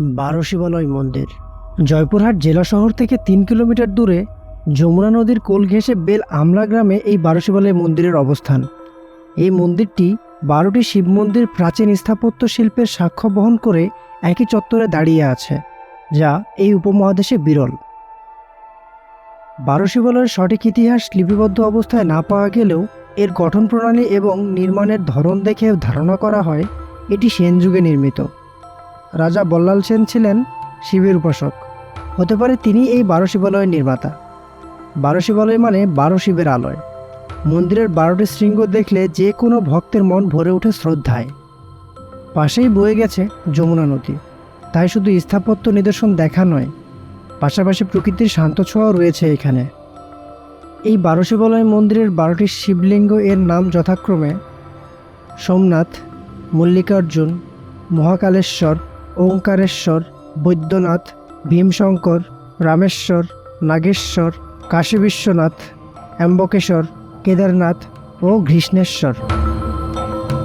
বারো শিবালয় মন্দির। জয়পুরহাট জেলা শহর থেকে তিন কিলোমিটার দূরে যমুনা নদীর কোল ঘেঁষে বেল আমলা গ্রামে এই বারো শিবালয় মন্দিরের অবস্থান। এই মন্দিরটি বারোটি শিব মন্দির প্রাচীন স্থাপত্য শিল্পের সাক্ষ্য বহন করে একই চত্বরে দাঁড়িয়ে আছে, যা এই উপমহাদেশে বিরল। বারো শিবালয়ের সঠিক ইতিহাস লিপিবদ্ধ অবস্থায় না পাওয়া গেলেও এর গঠন প্রণালী এবং নির্মাণের ধরন দেখে ধারণা করা হয়, এটি সেন যুগে নির্মিত। রাজা বল্লাল সেন ছিলেন শিবের উপাসক। হতে পারে তিনি এই বারো শিবালয়ের নির্মাতা। বারো শিবালয় মানে বারো শিবের আলয়। মন্দিরের বারোটি শৃঙ্গ দেখলে যে কোনো ভক্তের মন ভরে ওঠে শ্রদ্ধায়। পাশেই বয়ে গেছে যমুনা নদী। তাই শুধু স্থাপত্য নিদর্শন দেখা নয়, পাশাপাশি প্রকৃতির শান্ত ছোঁয়াও রয়েছে এখানে। এই বারো শিবালয় মন্দিরের বারোটি শিবলিঙ্গ এর নাম যথাক্রমে সোমনাথ, মল্লিকার্জুন, মহাকালেশ্বর ওঙ্কারেশ্বর, বৈদ্যনাথ, ভীমশঙ্কর, রামেশ্বর, নাগেশ্বর কাশী বিশ্বনাথ অ্যাম্বকেশ্বর, কেদারনাথ ও ঘৃষ্ণেশ্বর।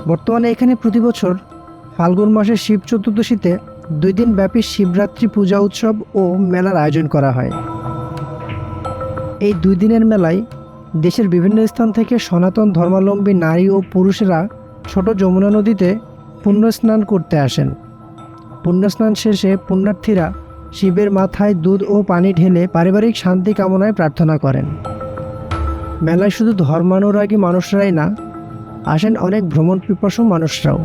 বর্তমানে এখানে প্রতি বছর ফাল্গুন মাসের শিব চতুর্দশীতে দুই দিন ব্যাপী শিবরাত্রি পূজা উৎসব ও মেলার আয়োজন করা হয়। এই দুই দিনের মেলায় দেশের বিভিন্ন স্থান থেকে সনাতন ধর্মাবলম্বী নারী ও পুরুষেরা ছোট যমুনা নদীতে পুণ্যস্নান করতে আসেন। পুণ্যস্নান শেষে পুণ্যার্থীরা শিবের মাথায় দুধ ও পানি ঢেলে পারিবারিক শান্তি কামনায় প্রার্থনা করেন। মেলায় শুধু ধর্মানুরাগী মানুষরাই না, আসেন অনেক ভ্রমণ পিপাসু মানুষরাও।